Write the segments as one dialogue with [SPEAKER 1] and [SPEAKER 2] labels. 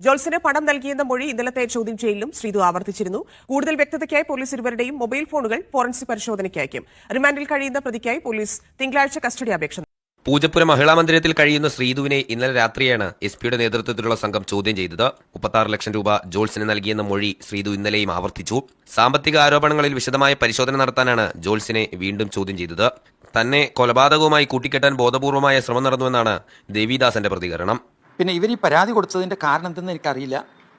[SPEAKER 1] ജോൾസിന് പണം നൽകിയെന്ന മൊഴി ഇന്നലത്തെ ചോദ്യം ചെയ്യലിലും ശ്രീതു ആവർത്തിച്ചിരുന്നു. കൂടുതൽ വ്യക്തതയ്ക്കായി പോലീസ് ഇരുവരുടെയും മൊബൈൽ ഫോണുകൾ ഫോറൻസിക് പരിശോധനയ്ക്ക് അയക്കും റിമാൻഡിൽ കഴിയുന്ന പ്രതിക്കായി പോലീസ് തിങ്കളാഴ്ച കസ്റ്റഡി അപേക്ഷ
[SPEAKER 2] പൂജപ്പുര മഹിളാ മന്ദിരത്തിൽ കഴിയുന്ന ശ്രീധുവിനെ ഇന്നലെ രാത്രിയാണ് എസ് പിയുടെ നേതൃത്വത്തിലുള്ള സംഘം ചോദ്യം ചെയ്തത്. മുപ്പത്താറ് ലക്ഷം രൂപ ജോൾസിന് നൽകിയെന്ന മൊഴി ശ്രീധു ഇന്നലെയും ആവർത്തിച്ചു. സാമ്പത്തിക ആരോപണങ്ങളിൽ വിശദമായ പരിശോധന നടത്താനാണ് ജോൾസിനെ വീണ്ടും ചോദ്യം ചെയ്തത്. തന്നെ കൊലപാതകവുമായി കൂട്ടിക്കെട്ടാൻ ബോധപൂർവമായ ശ്രമം നടന്നുവെന്നാണ് ദേവിദാസന്റെ പ്രതികരണം.
[SPEAKER 3] പിന്നെ ഇവർ ഈ പരാതി കൊടുത്തതിന്റെ കാരണം എന്തെന്ന് എനിക്കറിയില്ല.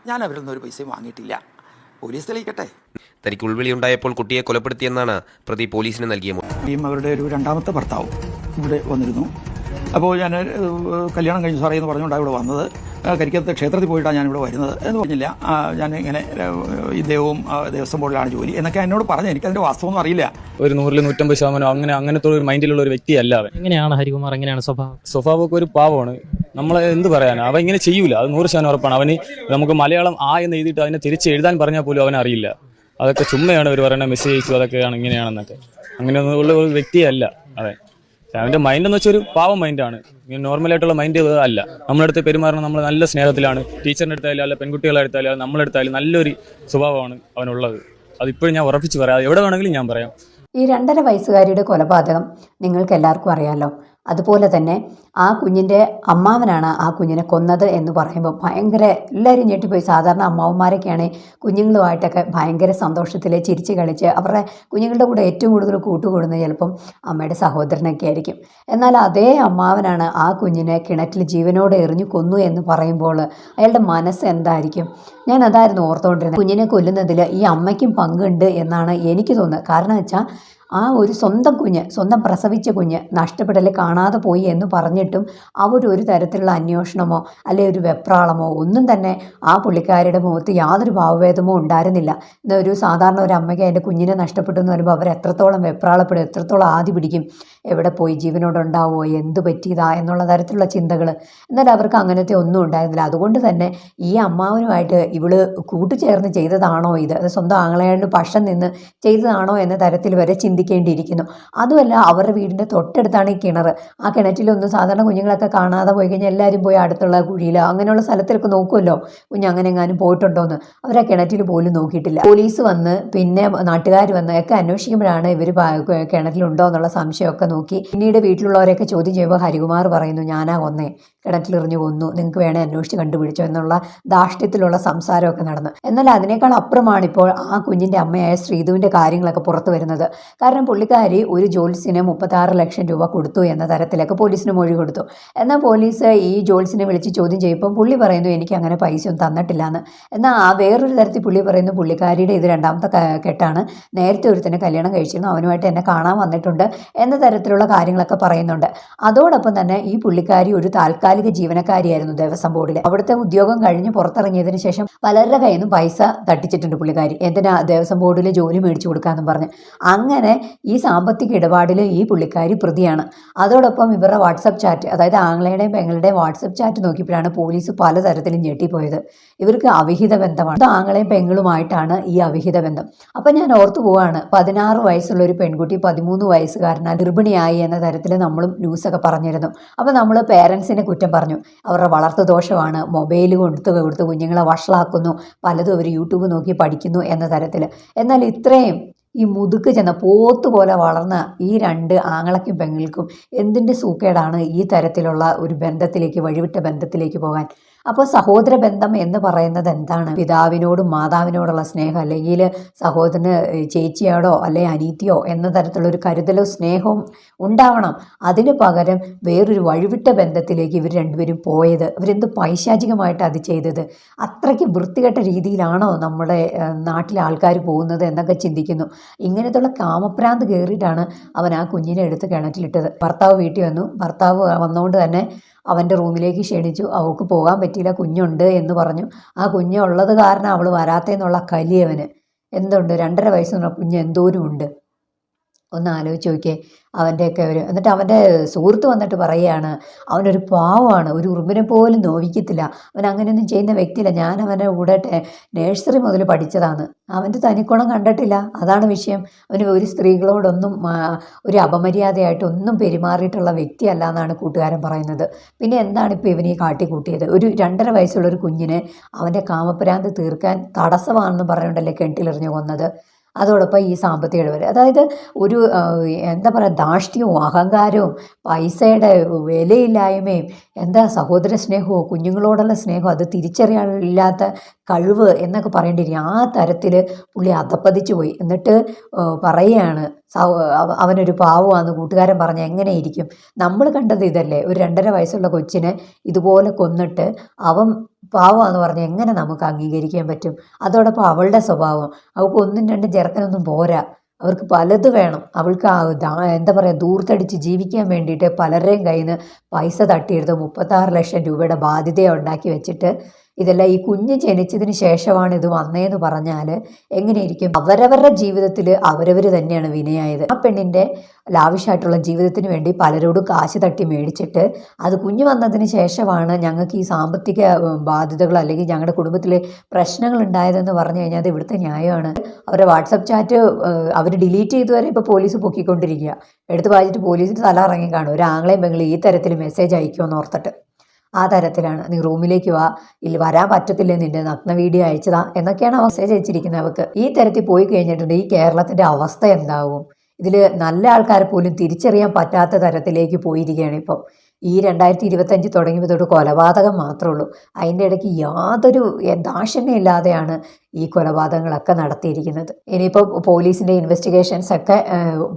[SPEAKER 3] ഞാൻ അവരിൽ നിന്ന് ഒരു പൈസയും വാങ്ങിയിട്ടില്ല. പോലീസ് തെളിയിക്കട്ടെ?
[SPEAKER 2] തനിക്ക് ഉൾവിളി ഉണ്ടായപ്പോൾ കുട്ടിയെ കൊലപ്പെടുത്തിയെന്നാണ് പ്രതി പോലീസിന് നൽകിയ
[SPEAKER 4] അവരുടെ ഒരു രണ്ടാമത്തെ ഭർത്താവും ഇവിടെ വന്നിരുന്നു. അപ്പോൾ ഞാൻ കല്യാണം കഴിഞ്ഞ് സാറേ എന്ന് പറഞ്ഞുകൊണ്ടാണ് ഇവിടെ വന്നത്. കരിക്കത്തെ ക്ഷേത്രത്തിൽ പോയിട്ടാണ് ഞാനിവിടെ ഇവിടെ വരുന്നത് എന്ന് പറഞ്ഞില്ല. ഞാൻ ഇങ്ങനെ ഈ ദൈവവും ദേവസ്വം ബോർഡിലാണ് ജോലി എന്നൊക്കെ എന്നോട് പറഞ്ഞു എനിക്ക് അതിന്റെ വാസ്തവം അറിയില്ല.
[SPEAKER 5] ഒരു നൂറിൽ നൂറ്റമ്പത് ശതമാനം അങ്ങനെ അങ്ങനത്തെ ഒരു മൈൻഡിലുള്ള ഒരു വ്യക്തിയല്ല അവൻ.
[SPEAKER 6] എങ്ങനെയാണ് ഹരികുമാർ? എങ്ങനെയാണ് സ്വഭാവം?
[SPEAKER 5] സ്വഭാവമൊക്കെ ഒരു പാവമാണ്. നമ്മൾ എന്ത് പറയാനാ? അവൻ ഇങ്ങനെ ചെയ്യൂല. അത് നൂറ് ശതമാനം ഉറപ്പാണ്. അവന് നമുക്ക് മലയാളം ആ എന്ന് എഴുതിയിട്ട് അതിനെ തിരിച്ച് എഴുതാൻ പറഞ്ഞാൽ പോലും അവൻ അറിയില്ല. അതൊക്കെ ചുമ്മയാണ് അവർ പറയുന്നത് മെസ്സേജ് അയച്ചു അതൊക്കെയാണ് ഇങ്ങനെയാണെന്നൊക്കെ. അങ്ങനെ ഉള്ള ഒരു വ്യക്തിയല്ല അതെ അവന്റെ മൈൻഡ് എന്ന് വെച്ചാൽ ഒരു പാവം മൈൻഡാണ് നോർമൽ ആയിട്ടുള്ള മൈൻഡ് അല്ല നമ്മളടുത്ത് പെരുമാറണം നമ്മൾ നല്ല സ്നേഹത്തിലാണ്. ടീച്ചറിന്റെ അടുത്തായാലും അല്ല പെൺകുട്ടികളെ അടുത്തായാലും നമ്മളെ അടുത്തായാലും നല്ലൊരു സ്വഭാവമാണ് അവനുള്ളത്. അതിപ്പോഴും ഞാൻ ഉറപ്പിച്ച് പറയാം. എവിടെ വേണമെങ്കിലും ഞാൻ പറയാം.
[SPEAKER 7] ഈ രണ്ടര വയസ്സുകാരിയുടെ കൊലപാതകം നിങ്ങൾക്ക് എല്ലാവർക്കും അറിയാലോ. അതുപോലെ തന്നെ ആ കുഞ്ഞിന്റെ അമ്മാവനാണ് ആ കുഞ്ഞിനെ കൊന്നത് എന്ന് പറയുമ്പോൾ ഭയങ്കര എല്ലാവരും ഞെട്ടിപ്പോയി. സാധാരണ അമ്മാവന്മാരൊക്കെയാണ് കുഞ്ഞുങ്ങളുമായിട്ടൊക്കെ ഭയങ്കര സന്തോഷത്തിൽ ചിരിച്ച് കളിച്ച് അവരുടെ കുഞ്ഞുങ്ങളുടെ കൂടെ ഏറ്റവും കൂടുതൽ കൂട്ടുകൂടുന്നത് ചിലപ്പം അമ്മയുടെ സഹോദരനൊക്കെ ആയിരിക്കും. എന്നാൽ അതേ അമ്മാവനാണ് ആ കുഞ്ഞിനെ കിണറ്റിൽ ജീവനോടെ എറിഞ്ഞു കൊന്നു എന്ന് പറയുമ്പോൾ അയാളുടെ മനസ്സ് എന്തായിരിക്കും? ഞാൻ അതായിരുന്നു ഓർത്തുകൊണ്ടിരുന്നത് കുഞ്ഞിനെ കൊല്ലുന്നതിൽ ഈ അമ്മയ്ക്കും പങ്കുണ്ട് എന്നാണ് എനിക്ക് തോന്നുന്നത്. കാരണം വെച്ചാൽ ആ ഒരു സ്വന്തം കുഞ്ഞ് സ്വന്തം പ്രസവിച്ച കുഞ്ഞ് നഷ്ടപ്പെടൽ കാണാതെ പോയി എന്ന് പറഞ്ഞിട്ടും അവർ ഒരു തരത്തിലുള്ള അന്വേഷണമോ അല്ലെ ഒരു വെപ്രാളമോ ഒന്നും തന്നെ ആ പുള്ളിക്കാരുടെ മുഖത്ത് യാതൊരു ഭാവഭേദമോ ഉണ്ടായിരുന്നില്ല. ഒരു സാധാരണ ഒരു അമ്മയ്ക്ക് അതിന്റെ കുഞ്ഞിനെ നഷ്ടപ്പെട്ടു എന്ന് പറയുമ്പോൾ അവർ എത്രത്തോളം വെപ്രാളപ്പെടും എത്രത്തോളം ആദ്യ പിടിക്കും എവിടെ പോയി ജീവനോടുണ്ടാവോ എന്ത് പറ്റിയതാ എന്നുള്ള തരത്തിലുള്ള ചിന്തകൾ എന്നാൽ അവർക്ക് അങ്ങനത്തെ ഒന്നും ഉണ്ടായിരുന്നില്ല. അതുകൊണ്ട് തന്നെ ഈ അമ്മാവനുമായിട്ട് ഇവൾ കൂട്ടുചേർന്ന് ചെയ്തതാണോ ഇത്? അത് സ്വന്തം ആങ്ങളയാണ്ട് പക്ഷം നിന്ന് ചെയ്തതാണോ എന്ന തരത്തിൽ വരെ ചിന്തിക്കേണ്ടിയിരിക്കുന്നു. അതുമല്ല അവരുടെ വീടിന്റെ തൊട്ടടുത്താണ് ഈ കിണർ. ആ കിണറ്റിലൊന്നും സാധാരണ കുഞ്ഞുങ്ങളൊക്കെ കാണാതെ പോയി കഴിഞ്ഞാൽ എല്ലാവരും പോയി അടുത്തുള്ള കുഴിയിൽ അങ്ങനെയുള്ള സ്ഥലത്തിലൊക്കെ നോക്കുമല്ലോ. കുഞ്ഞ് അങ്ങനെ എങ്ങാനും പോയിട്ടുണ്ടോയെന്ന് അവർ ആ കിണറ്റിൽ പോലും നോക്കിയിട്ടില്ല. പോലീസ് വന്ന് പിന്നെ നാട്ടുകാർ വന്ന് ഒക്കെ അന്വേഷിക്കുമ്പോഴാണ് ഇവർ കിണറ്റിലുണ്ടോ എന്നുള്ള സംശയമൊക്കെ നോക്കി. പിന്നീട് വീട്ടിലുള്ളവരെയൊക്കെ ചോദ്യം ചെയ്യുമ്പോൾ ഹരികുമാർ പറയുന്നു ഞാനാ കിണറ്റിൽ കിണറ്റിലെറിഞ്ഞു കൊന്നു. നിങ്ങൾക്ക് വേണേ അന്വേഷിച്ച് കണ്ടുപിടിച്ചോ എന്നുള്ള ധാഷ്ട്യത്തിലുള്ള സംസാരമൊക്കെ നടന്നു. എന്നാൽ അതിനേക്കാൾ അപ്പുറമാണ് ഇപ്പോൾ ആ കുഞ്ഞിന്റെ അമ്മയായ ശ്രീധുവിന്റെ കാര്യങ്ങളൊക്കെ പുറത്തു വരുന്നത്. കാരണം പുള്ളിക്കാരി ഒരു ജോൽസിന് മുപ്പത്താറ് ലക്ഷം രൂപ കൊടുത്തു എന്ന തരത്തിലൊക്കെ പോലീസിന് മൊഴി കൊടുത്തു. എന്നാൽ പോലീസ് ഈ ജോൽസിനെ വിളിച്ച് ചോദ്യം ചെയ്യുമ്പോൾ പുള്ളി പറയുന്നു എനിക്ക് അങ്ങനെ പൈസ ഒന്നും തന്നിട്ടില്ല എന്ന് എന്നാൽ ആ വേറൊരു തരത്തിൽ പുള്ളി പറയുന്നു പുള്ളിക്കാരിയുടെ ഇത് രണ്ടാമത്തെ കെട്ടാണ്. നേരത്തെ ഒരുത്തനെ കല്യാണം കഴിച്ചിരുന്നു അവനുമായിട്ട് എന്നെ കാണാൻ വന്നിട്ടുണ്ട് എന്ന തരത്തിലുള്ള കാര്യങ്ങളൊക്കെ പറയുന്നുണ്ട്. അതോടൊപ്പം തന്നെ ഈ പുള്ളിക്കാരി ഒരു താൽക്കാലിക ജീവനക്കാരിയായിരുന്നു ദേവസ്വം ബോർഡിൽ. അവിടുത്തെ ഉദ്യോഗം കഴിഞ്ഞ് പുറത്തിറങ്ങിയതിന് ശേഷം പലരുടെ കയ്യിൽ നിന്നും പൈസ തട്ടിച്ചിട്ടുണ്ട് പുള്ളിക്കാരി. എന്തിനാ ദേവസ്വം ബോർഡിൽ ജോലി മേടിച്ചു കൊടുക്കാമെന്നും പറഞ്ഞ്. അങ്ങനെ ഈ സാമ്പത്തിക ഇടപാടിൽ ഈ പുള്ളിക്കാരി പ്രതിയാണ്. അതോടൊപ്പം ഇവരുടെ വാട്സപ്പ് ചാറ്റ് അതായത് ആംഗ്ലയുടെയും പെങ്ങളുടെയും വാട്സപ്പ് ചാറ്റ് നോക്കിയപ്പോഴാണ് പോലീസ് പലതരത്തിലും ഞെട്ടിപ്പോയത്. ഇവർക്ക് അവിഹിത ബന്ധമാണ്. ആംഗ്ലയും പെങ്ങളുമായിട്ടാണ് ഈ അവിഹിത ബന്ധം. അപ്പം ഞാൻ ഓർത്തു പോവാണ് പതിനാറ് വയസ്സുള്ള ഒരു പെൺകുട്ടി പതിമൂന്ന് വയസ്സുകാരനാൽ ഗർഭിണിയായി എന്ന തരത്തിൽ നമ്മളും ന്യൂസൊക്കെ പറഞ്ഞിരുന്നു. അപ്പോൾ നമ്മൾ പേരൻസിനെ കുറ്റം പറഞ്ഞു. അവരുടെ വളർത്തു ദോഷമാണ് മൊബൈൽ കൊടുത്ത് കൊടുത്ത് കുഞ്ഞുങ്ങളെ വഷളാക്കുന്നു പലതും അവർ യൂട്യൂബ് നോക്കി പഠിക്കുന്നു എന്ന തരത്തിൽ എന്നാൽ ഇത്രയും ഈ മുതുക്ക് ചെന്ന പോത്ത് പോലെ വളർന്ന ഈ രണ്ട് ആങ്ങളയ്ക്കും പെങ്ങൾക്കും എന്തിന്റെ സൂക്കേടാണ് ഈ തരത്തിലുള്ള ഒരു ബന്ധത്തിലേക്ക് വഴിവിട്ട ബന്ധത്തിലേക്ക് പോകാൻ? അപ്പോൾ സഹോദര ബന്ധം എന്ന് പറയുന്നത് എന്താണ്? പിതാവിനോടും മാതാവിനോടുള്ള സ്നേഹം അല്ലെങ്കിൽ സഹോദരന് ചേച്ചിയോടോ അല്ലെ അനീതിയോ എന്ന തരത്തിലുള്ള ഒരു കരുതലോ സ്നേഹവും ഉണ്ടാവണം. അതിന് പകരം വേറൊരു വഴിവിട്ട ബന്ധത്തിലേക്ക് ഇവർ രണ്ടുപേരും പോയത് ഇവരെന്ത് പൈശാചികമായിട്ട് അത് ചെയ്തത് അത്രയ്ക്ക് വൃത്തികെട്ട രീതിയിലാണോ നമ്മുടെ നാട്ടിലെ ആൾക്കാർ പോകുന്നത് എന്നൊക്കെ ചിന്തിക്കുന്നു. ഇങ്ങനത്തുള്ള കാമപ്രാന്ത് കയറിയിട്ടാണ് അവൻ ആ കുഞ്ഞിനെ എടുത്ത് കിണറ്റിലിട്ടത്. ഭർത്താവ് വീട്ടിൽ വന്നു. ഭർത്താവ് വന്നുകൊണ്ട് തന്നെ അവന്റെ റൂമിലേക്ക് ക്ഷണിച്ചു. അവൾക്ക് പോകാൻ പറ്റിയില്ല കുഞ്ഞുണ്ട് എന്ന് പറഞ്ഞു. ആ കുഞ്ഞുള്ളത് കാരണം അവൾ വരാത്തേന്നുള്ള കലി അവന്. എന്തുണ്ട്? രണ്ടര വയസ്സെന്നുള്ള കുഞ്ഞ് എന്തോരും ഉണ്ട് ഒന്ന് ആലോചിച്ച് നോക്കിയേ. അവന്റെയൊക്കെ ഒരു എന്നിട്ട് അവന്റെ സുഹൃത്ത് വന്നിട്ട് പറയുകയാണ് അവനൊരു പാവമാണ് ഒരു ഉറുമ്പിനെ പോലും നോവിക്കത്തില്ല. അവൻ അങ്ങനെയൊന്നും ചെയ്യുന്ന വ്യക്തിയില്ല. ഞാൻ അവന്റെ കൂടെ നേഴ്സറി മുതൽ പഠിച്ചതാണ്. അവന്റെ തനിക്കുണം കണ്ടിട്ടില്ല. അതാണ് വിഷയം. അവന് ഒരു സ്ത്രീകളോടൊന്നും ഒരു അപമര്യാദയായിട്ട് ഒന്നും പെരുമാറിയിട്ടുള്ള വ്യക്തിയല്ല എന്നാണ് കൂട്ടുകാരൻ പറയുന്നത്. പിന്നെ എന്താണ് ഇപ്പോൾ ഇവനീ കാട്ടിക്കൂട്ടിയത്? ഒരു രണ്ടര വയസ്സുള്ള ഒരു കുഞ്ഞിനെ അവന്റെ കാമപ്രാന്ത് തീർക്കാൻ തടസ്സമാണെന്ന് പറഞ്ഞുകൊണ്ടല്ലേ കിണറ്റിലെറിഞ്ഞു കൊന്നത്? അതോടൊപ്പം ഈ സാമ്പത്തിക ഇടപെടൽ അതായത് ഒരു എന്താ പറയുക ധാർഷ്ട്യവും അഹങ്കാരവും പൈസയുടെ വിലയില്ലായ്മയും എന്താ സഹോദര സ്നേഹവും കുഞ്ഞുങ്ങളോടുള്ള സ്നേഹവും അത് തിരിച്ചറിയാനില്ലാത്ത കഴിവ് എന്നൊക്കെ പറയേണ്ടിയിരിക്കും ആ തരത്തിൽ പുള്ളി അധപ്പതിച്ചു പോയി. എന്നിട്ട് പറയുകയാണ് അവനൊരു പാവമാണെന്ന് കൂട്ടുകാരൻ പറഞ്ഞ എങ്ങനെയിരിക്കും? നമ്മൾ കണ്ടത് ഇതല്ലേ ഒരു രണ്ടര വയസ്സുള്ള കൊച്ചിനെ ഇതുപോലെ കൊന്നിട്ട് അവൻ പാവമാണെന്ന് പറഞ്ഞ് എങ്ങനെ നമുക്ക് അംഗീകരിക്കാൻ പറ്റും? അതോടൊപ്പം അവളുടെ സ്വഭാവം. അവൾക്ക് ഒന്നും രണ്ടും ചെറുക്കനൊന്നും പോരാ. അവർക്ക് പലത് വേണം. അവൾക്ക് എന്താ പറയുക ദൂർത്തടിച്ച് ജീവിക്കാൻ വേണ്ടിയിട്ട് പലരുടെയും കയ്യിൽ നിന്ന് പൈസ തട്ടിയെടുത്ത് മുപ്പത്താറ് ലക്ഷം രൂപയുടെ ബാധ്യത ഉണ്ടാക്കി വെച്ചിട്ട് ഇതെല്ലാം ഈ കുഞ്ഞ് ജനിച്ചതിന് ശേഷമാണ് ഇത് വന്നതെന്ന് പറഞ്ഞാൽ എങ്ങനെയിരിക്കും? അവരവരുടെ ജീവിതത്തിൽ അവരവർ തന്നെയാണ് വിനയായത്. ആ പെണ്ണിന്റെ ലാവിഷായിട്ടുള്ള ജീവിതത്തിന് വേണ്ടി പലരോടും കാശ് തട്ടി മേടിച്ചിട്ട് അത് കുഞ്ഞ് വന്നതിന് ശേഷമാണ് ഞങ്ങൾക്ക് ഈ സാമ്പത്തിക ബാധ്യതകൾ അല്ലെങ്കിൽ ഞങ്ങളുടെ കുടുംബത്തിൽ പ്രശ്നങ്ങൾ ഉണ്ടായതെന്ന് പറഞ്ഞു കഴിഞ്ഞാൽ അത് ഇവിടുത്തെ ന്യായമാണ്. അവരുടെ വാട്സപ്പ് ചാറ്റ് അവർ ഡിലീറ്റ് ചെയ്തു വരെ ഇപ്പോൾ പോലീസ് പൊക്കിക്കൊണ്ടിരിക്കുക. എടുത്ത് വായിച്ചിട്ട് പോലീസിന് തല ഇറങ്ങി കാണും. ഒരു ആംഗ്ലയും പെങ്ങളും ഈ തരത്തിൽ മെസ്സേജ് അയക്കുമെന്ന് ഓർത്തിട്ട്. ആ തരത്തിലാണ്. നീ റൂമിലേക്ക് വാ. ഇല്ല വരാൻ പറ്റത്തില്ല നിന്റെ നഗ്ന വീഡിയോ അയച്ചതാ? എന്നൊക്കെയാണ് മെസ്സേജ് അയച്ചിരിക്കുന്നത് അവർക്ക് ഈ തരത്തിൽ പോയി കഴിഞ്ഞിട്ടുണ്ട് ഈ കേരളത്തിന്റെ അവസ്ഥ എന്താവും? ഇതിൽ നല്ല ആൾക്കാരെ പോലും തിരിച്ചറിയാൻ പറ്റാത്ത തരത്തിലേക്ക് പോയിരിക്കുകയാണ് ഇപ്പോൾ ഈ രണ്ടായിരത്തി ഇരുപത്തഞ്ച് തുടങ്ങിയപ്പോൾ തൊട്ട് കൊലപാതകം മാത്രമേ ഉള്ളൂ അതിന്റെ ഇടയ്ക്ക് യാതൊരു ദാക്ഷിണ്യമില്ലാതെയാണ് ഈ കൊലപാതകങ്ങളൊക്കെ നടത്തിയിരിക്കുന്നത്. ഇനിയിപ്പോൾ പോലീസിന്റെ ഇൻവെസ്റ്റിഗേഷൻസ് ഒക്കെ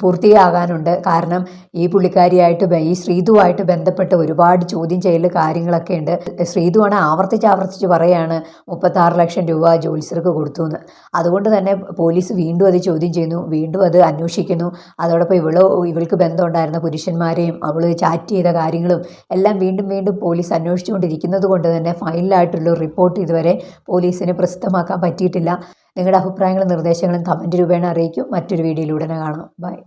[SPEAKER 7] പൂർത്തിയാകാനുണ്ട്. കാരണം ഈ പുള്ളിക്കാരിയായിട്ട് ഈ ശ്രീതുവായിട്ട് ബന്ധപ്പെട്ട് ഒരുപാട് ചോദ്യം ചെയ്യൽ കാര്യങ്ങളൊക്കെ ഉണ്ട്. ശ്രീതുവാണ് ആവർത്തിച്ച് ആവർത്തിച്ച് പറയാണ് മുപ്പത്താറ് ലക്ഷം രൂപ ജോലിസർക്ക് കൊടുത്തു എന്ന്. അതുകൊണ്ട് തന്നെ പോലീസ് വീണ്ടും അത് ചോദ്യം ചെയ്യുന്നു വീണ്ടും അത് അന്വേഷിക്കുന്നു. അതോടൊപ്പം ഇവളോ ഇവൾക്ക് ബന്ധമുണ്ടായിരുന്ന പുരുഷന്മാരെയും അവൾ ചാറ്റ് ചെയ്ത കാര്യങ്ങളും എല്ലാം വീണ്ടും വീണ്ടും പോലീസ് അന്വേഷിച്ചുകൊണ്ടിരിക്കുന്നത് കൊണ്ട് തന്നെ ഫൈനലായിട്ടുള്ള റിപ്പോർട്ട് ഇതുവരെ പോലീസിന് പ്രസിദ്ധമാക്കാൻ പറ്റിയിട്ടില്ല. നിങ്ങളുടെ അഭിപ്രായങ്ങളും നിർദ്ദേശങ്ങളും കമന്റ് രൂപേണ അറിയിക്കും. മറ്റൊരു വീഡിയോയിലൂടെ കാണാം. ബൈ.